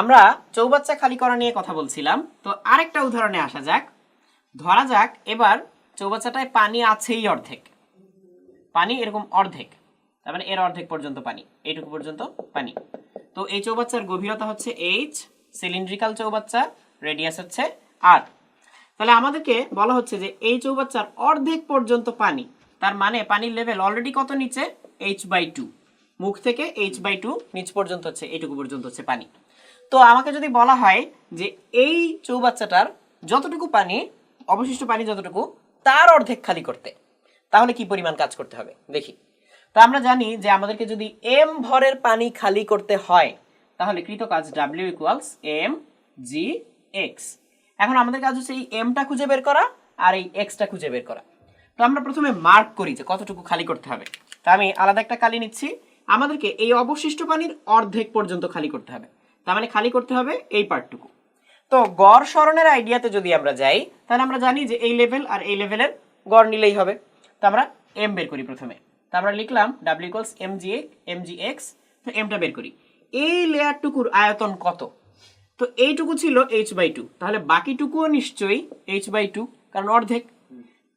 আমরা চৌবাচ্চা খালি করা নিয়ে কথা বলছিলাম। তো আরেকটা উদাহরণে আসা যাক। ধরা যাক এবার চৌবাচ্চাটায় পানি আছেই অর্ধেক। পানি এরকম অর্ধেক। তার মানে এর অর্ধেক পর্যন্ত পানি। এইটুকু পর্যন্ত পানি। তো এই চৌবাচ্চার গভীরতা হচ্ছে এইচ সিলিন্ড্রিক্যাল চৌবাচ্চা রেডিয়াস হচ্ছে আর তাহলে আমাদেরকে বলা হচ্ছে যে এই চৌবাচ্চার অর্ধেক পর্যন্ত পানি, তার মানে পানির লেভেল অলরেডি কত নিচে? এইচ বাই টু মুখ থেকে এইচ বাই টু নিচ পর্যন্ত হচ্ছে, এইটুকু পর্যন্ত হচ্ছে পানি। তো আমাকে যদি বলা হয় যে এই চৌবাচ্চাটার যতটুকু পানি, অবশিষ্ট পানি যতটুকু, তার অর্ধেক খালি করতে, তাহলে কি পরিমাণ কাজ করতে হবে? দেখি। তো আমরা জানি যে আমাদেরকে যদি এম ভরের পানি খালি করতে হয়, তাহলে কৃত কাজ W equals M G X এখন আমাদের কাজ হচ্ছে এই এমটা খুঁজে বের করা আর এই এক্সটা খুঁজে বের করা। তো আমরা প্রথমে মার্ক করি যে কতটুকু খালি করতে হবে। তা আমি আলাদা একটা কালি নিচ্ছি। আমাদেরকে এই অবশিষ্ট পানির অর্ধেক পর্যন্ত খালি করতে হবে। তার মানে খালি করতে হবে এই পার্টটুকু। তো গড় স্মরণের আইডিয়াতে যদি আমরা যাই তাহলে আমরা জানি যে এই লেভেল আর এই লেভেলের গড় নিলেই হবে। তো আমরা এম বের করি প্রথমে। তো আমরা লিখলাম W equals M G M G X তো এমটা বের করি। এই লেয়ারটুকুর আয়তন কত? তো এইটুকু ছিল এইচ বাই টু তাহলে বাকিটুকুও নিশ্চয়ই এইচ বাই টু কারণ অর্ধেক।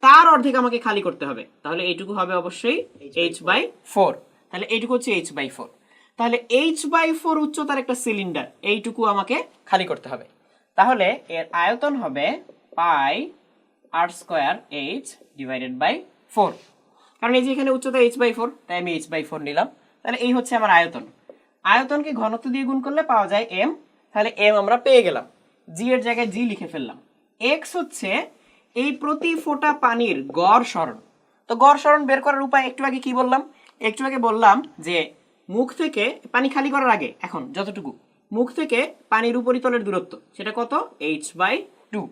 তার অর্ধেক আমাকে খালি করতে হবে। তাহলে এইটুকু হবে অবশ্যই এইচ বাই ফোর তাহলে এইটুকু হচ্ছে এইচ বাই ফোর তাহলে এইচ বাই ফোর উচ্চতার একটা সিলিন্ডার এইটুকু আমাকে খালি করতে হবে। তাহলে এর আয়তন হবে pi R square H divided by four কারণ এই যে এখানে উচ্চতা এইচ বাই ফোর তাই আমি এইচ বাই ফোর নিলাম। তাহলে এই হচ্ছে আমার আয়তন। আয়তনকে ঘনত্ব দিয়ে গুণ করলে পাওয়া যায় এম তাহলে এম আমরা পেয়ে গেলাম। জি এর জায়গায় জি লিখে ফেললাম। এক্স হচ্ছে এই প্রতি ফোঁটা পানির গড় সরণ। তো গড় সরণ বের করার উপায় একটু আগে কি বললাম? একটু আগে বললাম যে মুখ থেকে পানি খালি করার আগে, এখন, যতটুকু। মুখ থেকে পানির উপরিতলের দূরত্ব, সেটা কত? এইচ বাই টু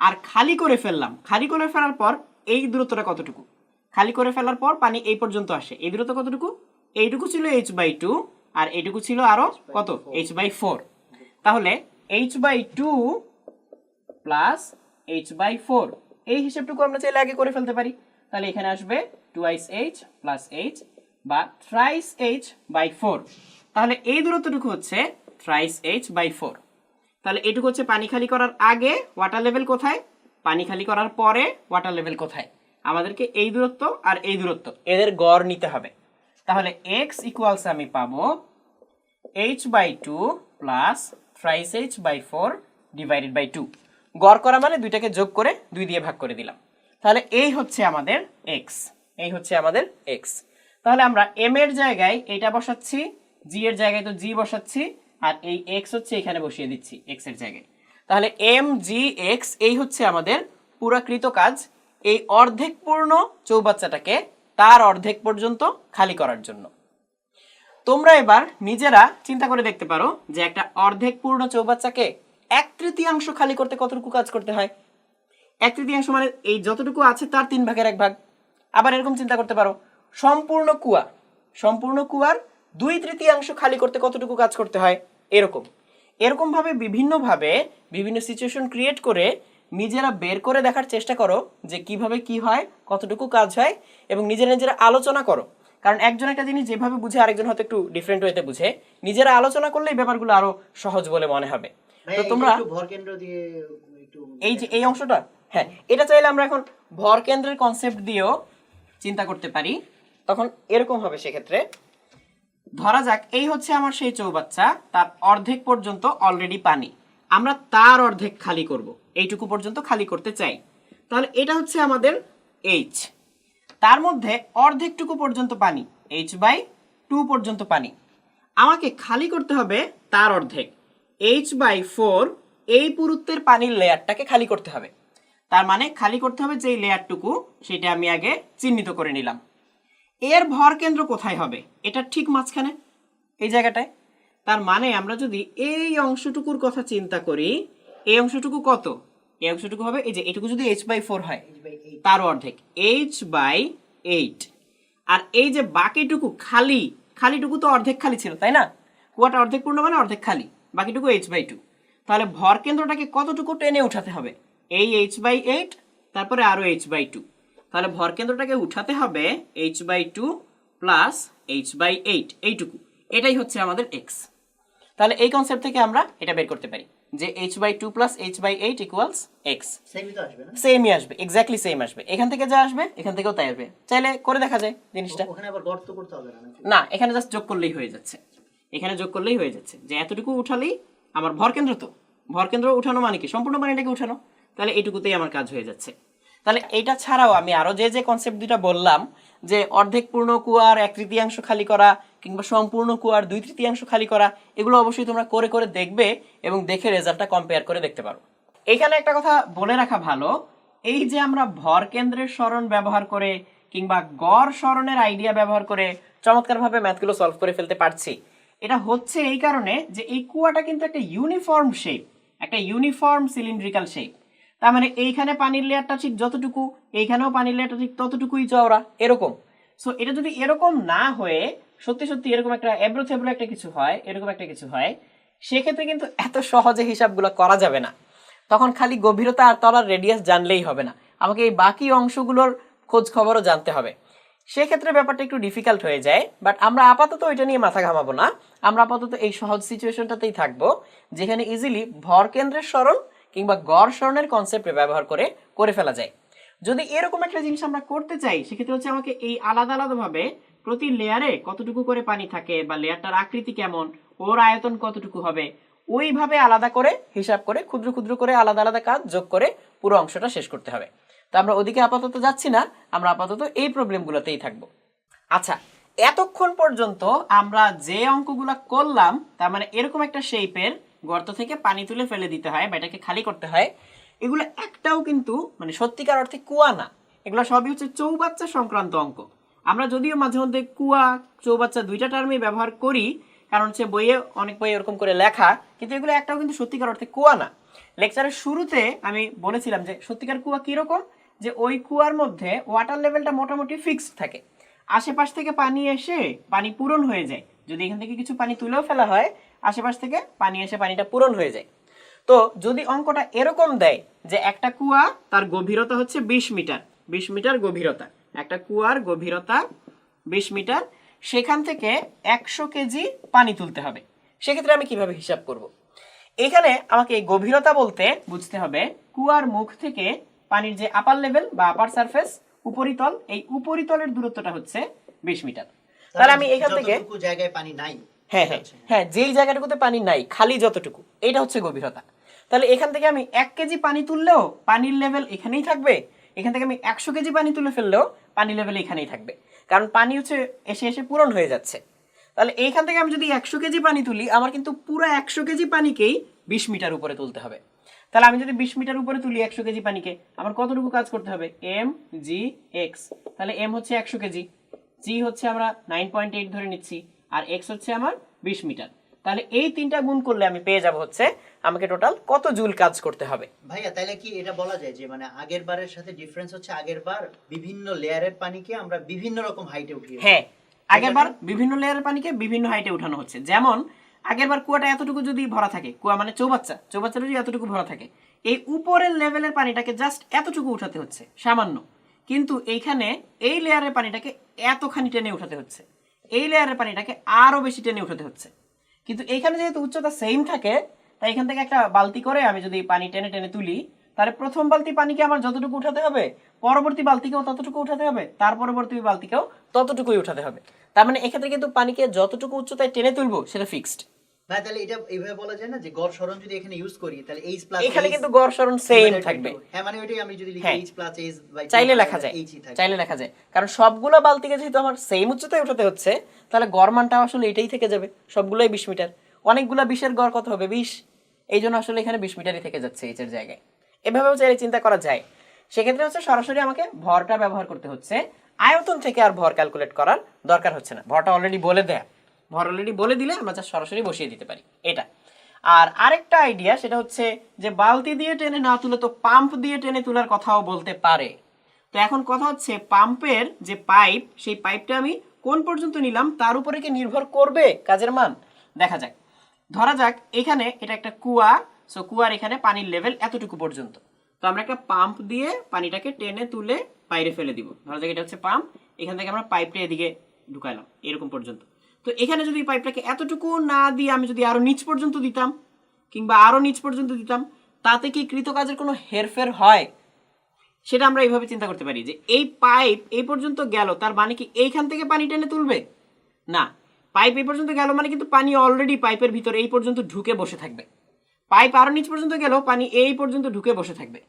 আর খালি করে ফেললাম, খালি করে ফেলার পর এই দূরত্বটা কতটুকু? খালি করে ফেলার পর পানি এই পর্যন্ত আসে। এই দূরত্ব কতটুকু? এইটুকু ছিল এইচ বাই টু আর এইটুকু ছিল আরও কত? এইচ বাই ফোর তাহলে H by two plus H by four এই হিসেবটুকু আমরা চাইলে আগে করে ফেলতে পারি। তাহলে এখানে আসবে twice H plus H বা থ্রাইস এইচ বাই ফোর তাহলে এই দূরত্বটুকু হচ্ছে থ্রাইস এইচ বাই ফোর তাহলে এটুকু হচ্ছে পানি খালি করার আগে ওয়াটার লেভেল কোথায়? পানি খালি করার পরে ওয়াটার লেভেল কোথায়? আমাদেরকে এই দূরত্ব আর এই দূরত্ব, এদের গড় নিতে হবে। তাহলে এক্স ইকুয়ালস আমি পাবো H by two plus thrice H by four divided by two গড় করা মানে দুইটাকে যোগ করে দুই দিয়ে ভাগ করে দিলাম। তাহলে এই হচ্ছে আমাদের এক্স এই হচ্ছে আমাদের এক্স তাহলে আমরা এম এর জায়গায় এটা বসাচ্ছি জি এর জায়গায় তো জি বসাচ্ছি, আর এই এক্স হচ্ছে এখানে বসিয়ে দিচ্ছি এক্সের জায়গায়। তাহলে এম জি এক্স এই হচ্ছে আমাদের পুরাকৃত কাজ। এই অর্ধেক পূর্ণ চৌবাচ্চাটাকে তার অর্ধেক পর্যন্ত খালি করার জন্য। তোমরা এবার নিজেরা চিন্তা করে দেখতে পারো যে একটা অর্ধেক পূর্ণ চৌবাচ্চাকে এক তৃতীয়াংশ খালি করতে কতটুকু কাজ করতে হয়। এক তৃতীয়াংশ মানে এই যতটুকু আছে তার তিন ভাগের এক ভাগ। আবার এরকম চিন্তা করতে পারো সম্পূর্ণ কুয়া। সম্পূর্ণ কুয়ার দুই তৃতীয়াংশ খালি করতে কতটুকু কাজ করতে হয়? এরকম। এরকম ভাবে বিভিন্নভাবে বিভিন্ন সিচুয়েশন ক্রিয়েট করে নিজেরা বের করে দেখার চেষ্টা করো যে কীভাবে কি হয় কতটুকু কাজ হয় এবং নিজেরা নিজেরা আলোচনা করো। কারণ একজন একটা জিনিস যেভাবে বুঝে আরেকজন হয়তো একটু ডিফারেন্ট ওয়েতে বুঝে। নিজেরা আলোচনা করলে এই ব্যাপারগুলো আরও সহজ বলে মনে হবে। তো তোমরা এই যে এই অংশটা হ্যাঁ এটা চাইলে আমরা এখন ভর কেন্দ্রের কনসেপ্ট দিয়েও চিন্তা করতে পারি। তখন এরকম হবে সেক্ষেত্রে। ধরা যাক, এই হচ্ছে আমার সেই চৌবাচ্চা, তার অর্ধেক পর্যন্ত অলরেডি পানি। আমরা তার অর্ধেক খালি করব, এইটুকু পর্যন্ত খালি করতে চাই। তাহলে এটা হচ্ছে আমাদের এইচ তার মধ্যে অর্ধেকটুকু পর্যন্ত পানি এইচ বাই টু পর্যন্ত পানি। আমাকে খালি করতে হবে তার অর্ধেক। এইচ বাই ফোর এই পুরুত্বের পানির লেয়ারটাকে খালি করতে হবে। তার মানে খালি করতে হবে যে লেয়ারটুকু সেটা আমি আগে চিহ্নিত করে নিলাম। এর ভর কেন্দ্র কোথায় হবে? এটা ঠিক মাঝখানে এই জায়গাটায়। তার মানে আমরা যদি এই অংশটুকুর কথা চিন্তা করি এই অংশটুকু কত? এই অংশটুকু হবে এই যে এটুকু যদি এইচ বাই ফোর হয় তার অর্ধেক। এইচ বাই এইট আর এই যে বাকিটুকু খালি খালিটুকু তো অর্ধেক খালি ছিল তাই না? কুয়াটা অর্ধেক পূর্ণ মানে অর্ধেক খালি বাকিটুকু এইচ বাই টু তাহলে ভর কেন্দ্রটাকে কতটুকু টেনে উঠাতে হবে? এই এইচ বাই এইট তারপরে আরও এইচ বাই টু তাহলে ভর কেন্দ্রটাকে উঠাতে হবে H by two plus H by eight এইটুকু। এটাই হচ্ছে আমাদের এক্স তাহলে এই কনসেপ্ট থেকে আমরা এটা বের করতে পারি যে H by two plus H by eight equals X সেমই আসবে না? সেমই আসবে এক্স্যাক্টলি সেম আসবে। এখান থেকে যা আসবে এখান থেকেও তাই আসবে। চাইলে করে দেখা যায় জিনিসটা। না এখানে জাস্ট যোগ করলেই হয়ে যাচ্ছে। এখানে যোগ করলেই হয়ে যাচ্ছে। যে এতটুকু উঠালেই আমার ভর কেন্দ্র তো। ভর কেন্দ্র উঠানো মানে কি? সম্পূর্ণ মানে এটাকে উঠানো। তাহলে এইটুকুতেই আমার কাজ হয়ে যাচ্ছে। তাহলে এইটা ছাড়াও আমি আরও যে যে কনসেপ্ট দুইটা বললাম, যে অর্ধেক পূর্ণ কুয়ার, এক তৃতীয়াংশ খালি করা, কিংবা সম্পূর্ণ কুয়ার দুই তৃতীয়াংশ খালি করা, এগুলো অবশ্যই তোমরা করে করে দেখবে এবং দেখে রেজাল্টটা কম্পেয়ার করে দেখতে পারো। এখানে একটা কথা বলে রাখা ভালো, এই যে আমরা ভর কেন্দ্রের স্মরণ ব্যবহার করে, কিংবা গড় স্মরণের আইডিয়া ব্যবহার করে চমৎকারভাবে ম্যাথগুলো সলভ করে ফেলতে পারছি, এটা হচ্ছে এই কারণে যে এই কুয়াটা কিন্তু একটা ইউনিফর্ম শেপ একটা ইউনিফর্ম সিলিন্ড্রিক্যাল শেপ তার মানে এইখানে পানির লেয়ারটা ঠিক যতটুকু, এইখানেও পানির লেয়ারটা ঠিক ততটুকুই চওড়া এরকম। সো এটা যদি এরকম না হয়ে, সত্যি সত্যি এরকম একটা এবড়ো থেবড়ো একটা কিছু হয়, এরকম একটা কিছু হয়, সেক্ষেত্রে কিন্তু এত সহজে হিসাবগুলো করা যাবে না। তখন খালি গভীরতা আর তলার রেডিয়াস জানলেই হবে না। আমাকে এই বাকি অংশগুলোর খোঁজ খবরও জানতে হবে। সেক্ষেত্রে ব্যাপারটা একটু ডিফিকাল্ট হয়ে যায় বাট আমরা আপাতত ওইটা নিয়ে মাথা ঘামাবো না। আমরা আপাতত এই সহজ সিচুয়েশনটাতেই থাকব, যেখানে ইজিলি ভর কেন্দ্রের স্মরণ কিংবা স্মরণের কনসেপ্ট ব্যবহার করে করে ফেলা যায়। যদি এরকম একটা জিনিস আমরা করতে চাই, সেক্ষেত্রে হচ্ছে আমাকে এই আলাদা আলাদাভাবে প্রতি লেয়ারে কতটুকু করে পানি থাকে বা লেয়ারটার আকৃতি কেমন, ওর আয়তন কতটুকু হবে, ওইভাবে আলাদা করে, হিসাব করে, ক্ষুদ্র ক্ষুদ্র করে আলাদা আলাদা কাজ যোগ করে পুরো অংশটা শেষ করতে হবে। তো আমরা ওদিকে আপাতত যাচ্ছি না, আমরা আপাতত এই প্রবলেমগুলোতেই থাকব। আচ্ছা এতক্ষণ পর্যন্ত আমরা যে অঙ্কগুলো করলাম, তার মানে এরকম একটা শেপের গর্ত থেকে পানি তুলে ফেলে দিতে হয় বা এটাকে খালি করতে হয়, এগুলো একটাও কিন্তু মানে সত্যিকার অর্থে কুয়া না। এগুলো সবই হচ্ছে চৌবাচ্চা সংক্রান্ত অঙ্ক। আমরা যদিও মাঝে মধ্যে কুয়া, চৌবাচ্চা দুইটা টার্মে ব্যবহার করি, কারণ হচ্ছে বইয়ে অনেক বই এরকম করে লেখা, কিন্তু এগুলো একটাও কিন্তু সত্যিকার অর্থে কুয়া না। লেকচারের শুরুতে আমি বলেছিলাম যে সত্যিকার কুয়া কীরকম? যে ওই কুয়ার মধ্যে ওয়াটার লেভেলটা মোটামুটি ফিক্সড থাকে। আশেপাশ থেকে পানি এসে পানি পূরণ হয়ে যায়। যদি এখান থেকে কিছু পানি তুলেও ফেলা হয় আশেপাশ থেকে পানি এসে পানিটা পূরণ হয়ে যায়। তো যদি অঙ্কটা এরকম দেয় যে একটা কুয়া তার গভীরতা হচ্ছে বিশ মিটার বিশ মিটার গভীরতা, একটা কুয়ার গভীরতা বিশ মিটার, সেখান থেকে একশো কেজি পানি তুলতে হবে। সেক্ষেত্রে আমি কীভাবে হিসাব করব? এখানে আমাকে গভীরতা বলতে বুঝতে হবে কুয়ার মুখ থেকে পানির যে আপার লেভেল বা আপার সারফেস উপরিতল, এই উপরিতলের দূরত্বটা হচ্ছে বিশ মিটার। তাহলে আমি এখান থেকে জায়গায় পানি নাই হ্যাঁ হ্যাঁ হ্যাঁ যেই জায়গাটুকুতে পানি নাই খালি যতটুকু এটা হচ্ছে গভীরতা। তাহলে এখান থেকে আমি এক কেজি পানি তুললেও পানির লেভেল এখানেই থাকবে এখান থেকে আমি একশো কেজি পানি তুলে ফেললেও পানি লেভেল এখানেই থাকবে। কারণ পানি হচ্ছে এসে এসে পূরণ হয়ে যাচ্ছে। তাহলে এইখান থেকে আমি যদি একশো কেজি পানি তুলি আমার কিন্তু পুরো একশো কেজি পানিকেই বিশ মিটার উপরে তুলতে হবে। তাহলে আমি যদি বিশ মিটার উপরে তুলি একশো কেজি পানিকে আমার কতটুকু কাজ করতে হবে? এম জি এক্স তাহলে এম হচ্ছে একশো কেজি জি হচ্ছে আমরা নাইন পয়েন্ট এইট ধরে নিচ্ছি। আর এক্স হচ্ছে আমার বিশ মিটার। তাহলে এই তিনটা গুণ করলে আমি পেয়ে যাব হচ্ছে আমাকে টোটাল কত জুল কাজ করতে হবে? ভাইয়া তাহলে কি এটা বলা যায় যে মানে আগের বারের সাথে ডিফারেন্স হচ্ছে আগের বার বিভিন্ন লেয়ারের পানিকে আমরা বিভিন্ন রকম হাইটে উঠিয়ে হ্যাঁ আগের বার বিভিন্ন লেয়ারের পানিকে বিভিন্ন হাইটে উঠানো হচ্ছে। যেমন আগের বার কুয়াটা এতটুকু যদি ভরা থাকে কুয়া মানে চৌবাচ্চা চৌবাচ্চাটা যদি এতটুকু ভরা থাকে এই উপরের লেভেলের পানিটাকে জাস্ট এতটুকু উঠাতে হচ্ছে সামান্য। কিন্তু এইখানে এই লেয়ারের পানিটাকে এতখানি টেনে উঠাতে হচ্ছে। এই লেয়ারের পানিটাকে আরও বেশি টেনে উঠাতে হচ্ছে। কিন্তু এইখানে যেহেতু উচ্চতা সেম থাকে, তাই এখান থেকে একটা বালতি করে আমি যদি পানি টেনে টেনে তুলি, তাহলে প্রথম বালতি পানিকে আমার যতটুকু উঠাতে হবে, পরবর্তী বালতিকেও ততটুকু উঠাতে হবে, তার পরবর্তী বালতিকেও ততটুকুই উঠাতে হবে। তার মানে এক্ষেত্রে কিন্তু পানিকে যতটুকু উচ্চতায় টেনে তুলবো, সেটা ফিক্সড ভাই তাহলে এটা এইভাবে বলা যায় না যে গড় সরণ যদি এখানে ইউজ করি তাহলে এইচ প্লাস এখানে কিন্তু গড় সরণ সেম থাকবে। হ্যাঁ মানে ওইটাই আমি যদি লিখি। এইচ প্লাস এইচ বাই চাইলে লেখা যায়। চাইলে লেখা যায়। কারণ সবগুলো বালতিকে যেহেতু আমার সেম উচ্চতায় উঠাতে হচ্ছে তাহলে গড় মানটা আসলে এটাই থেকে যাবে। সবগুলোই বিশ মিটার। অনেকগুলো বিশের গড় কত হবে? বিশ। এই জন্য আসলে এখানে বিশ মিটারই থেকে যাচ্ছে এইচের জায়গায়। এভাবেও চাইলে চিন্তা করা যায়। সেক্ষেত্রে হচ্ছে সরাসরি আমাকে ভরটা ব্যবহার করতে হচ্ছে। আয়তন থেকে আর ভর ক্যালকুলেট করার দরকার হচ্ছে না। ভরটা অলরেডি বলে দেয়। ভর অলরেডি বলে দিলে আমরা যা সরাসরি বসিয়ে দিতে পারি, এটা। আর আরেকটা আইডিয়া সেটা হচ্ছে যে বালতি দিয়ে টেনে না তুলে তো পাম্প দিয়ে টেনে তোলার কথাও বলতে পারে। তো এখন কথা হচ্ছে পাম্পের যে পাইপ সেই পাইপটা আমি কোন পর্যন্ত নিলাম, তার উপরে কি নির্ভর করবে কাজের মান? দেখা যাক। ধরা যাক এখানে এটা একটা কুয়া সো কুয়ার এখানে পানির লেভেল এতটুকু পর্যন্ত। তো আমরা একটা পাম্প দিয়ে পানিটাকে টেনে তুলে বাইরে ফেলে দিব। ধরা যাক এটা হচ্ছে পাম্প এখান থেকে আমরা পাইপটা এদিকে ঢুকাইলাম এরকম পর্যন্ত। তো এখানে যদি পাইপটাকে এতটুকু না দিয়ে আমি যদি আরও নিচ পর্যন্ত দিতাম, কিংবা আরও নিচ পর্যন্ত দিতাম, তাতে কি কৃতকাজের কোনো হেরফের হয়? সেটা আমরা এইভাবে চিন্তা করতে পারি যে এই পাইপ এই পর্যন্ত গেল, তার মানে কি এইখান থেকে পানি টেনে তুলবে? না, পাইপ এই পর্যন্ত গেল মানে কিন্তু পানি অলরেডি পাইপের ভিতরে এই পর্যন্ত ঢুকে বসে থাকবে। পাইপ আরও নিচ পর্যন্ত গেল, পানি এই পর্যন্ত ঢুকে বসে থাকবে।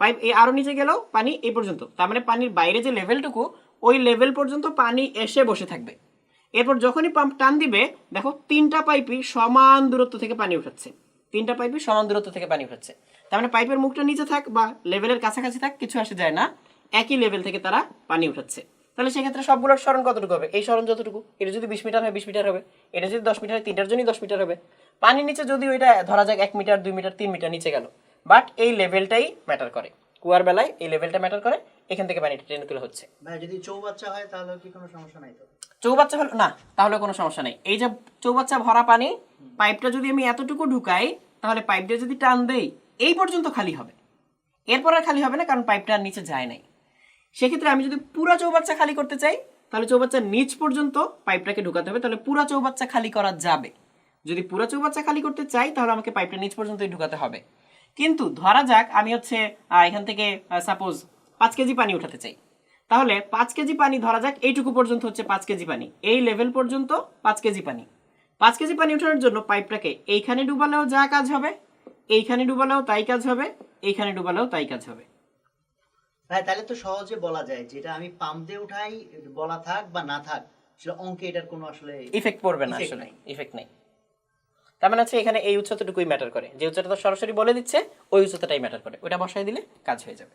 পাইপ এই আরও নিচে গেল, পানি এই পর্যন্ত। তার মানে পানির বাইরে যে লেভেলটুকু ওই লেভেল পর্যন্ত পানি এসে বসে থাকবে। এরপর যখনই পাম্প টান দিবে, দেখো তিনটা পাইপই সমান দূরত্ব থেকে পানি উঠাচ্ছে। তিনটা পাইপই সমান দূরত্ব থেকে পানি উঠাচ্ছে। তার মানে পাইপের মুখটা নিচে থাক বা লেভেলের কাছাকাছি থাক, কিছু আসে যায় না। একই লেভেল থেকে তারা পানি উঠাচ্ছে। তাহলে সেক্ষেত্রে সবগুলোর স্মরণ কতটুকু হবে? এই স্মরণ যতটুকু, এটা যদি বিশ মিটার হয়, বিশ মিটার হবে। এটা যদি দশ মিটার হয়, তিনটার জন্যই দশ মিটার হবে। পানির নিচে যদি ওইটা ধরা যাক এক মিটার, দুই মিটার, তিন মিটার নিচে গেল। বাট এই লেভেলটাই ম্যাটার করে। কুয়ার বেলায় এই লেভেলটা ম্যাটার করে। এখান থেকে পানিটা টেনে তুলে হচ্ছে। ভাই, যদি চৌবাচ্চা হয়, তাহলে কি কোনো সমস্যা নাই তো? চৌবাচ্চা হলো না, তাহলে কোনো সমস্যা নেই। এই যে চৌবাচ্চা ভরা পানি, পাইপটা যদি আমি এতটুকু ঢুকাই, তাহলে পাইপটা যদি টান দেই, এই পর্যন্ত খালি হবে। এরপর আর খালি হবে না, কারণ পাইপটা আর নিচে যায় নাই। সেক্ষেত্রে আমি যদি পুরো চৌবাচ্চা খালি করতে চাই, তাহলে চৌবাচ্চার নিচ পর্যন্ত পাইপটাকে ঢুকাতে হবে, তাহলে পুরো চৌবাচ্চা খালি করা যাবে। যদি পুরো চৌবাচ্চা খালি করতে চাই, তাহলে আমাকে পাইপটা নিচ পর্যন্তই ঢুকাতে হবে। কিন্তু ধরা যাক, আমি হচ্ছে এখান থেকে সাপোজ পাঁচ কেজি পানি উঠাতে চাই। তাহলে পাঁচ কেজি পানি ধরা যাক এইটুকু পর্যন্ত হচ্ছে পাঁচ কেজি পানি। এই লেভেল পর্যন্ত পাঁচ কেজি পানি। পাঁচ কেজি পানি ওঠানোর জন্য পাইপটাকে এইখানে ডুবালেও যা কাজ হবে এইখানে ডুবালেও তাই কাজ হবে এইখানে ডুবালেও তাই কাজ হবে। ভাই তাহলে তো সহজে বলা যায় যেটা আমি পাম্প দিয়ে উঠাই বলা থাক বা না থাক সেটা অঙ্কে এটার কোনো আসলে ইফেক্ট পড়বে না আসলে ইফেক্ট নেই। তার মানে হচ্ছে এখানে এই উচ্চতাটুকুই ম্যাটার করে। যে উচ্চতা সরাসরি বলে দিচ্ছে ওই উচ্চতাটাই ম্যাটার করে। ওটা বসায় দিলে কাজ হয়ে যাবে।